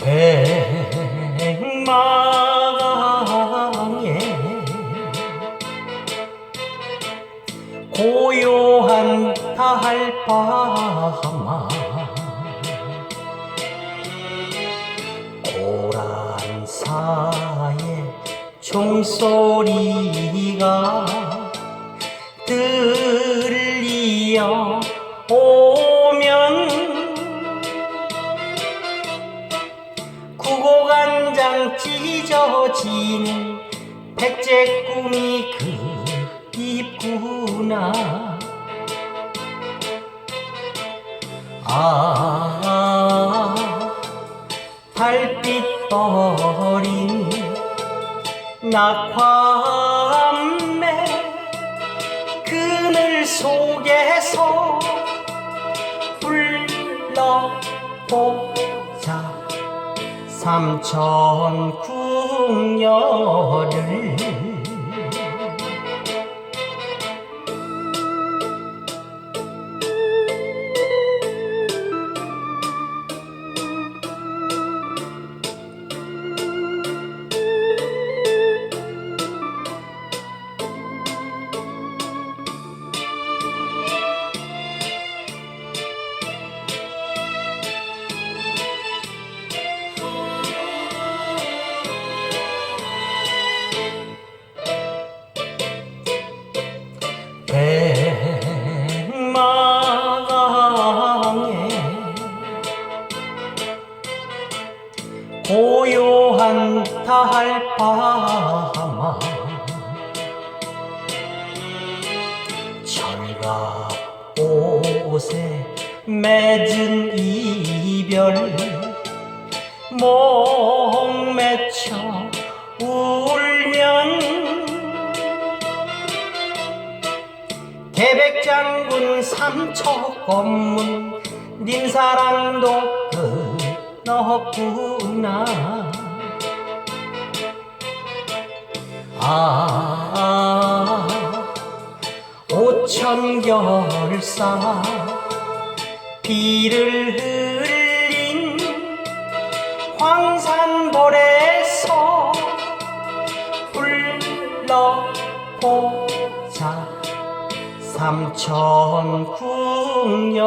백마강에 고요한 달밤아 고란사의 종소리가 들리 구고간장 찢어지는. 백제 꿈이 그립구나. 아 달빛 어린 낙화암매 그늘 속에서 불러보자 삼천 궁녀를 고요한 달밤아 철갑 옷에 맺은 이별. 목맺혀 울면 계백장군 삼척 검문 닌 사랑도 끊었구나. 아 오천결사 비를 흘린 황산벌에서 불러보자. 삼천 궁녀를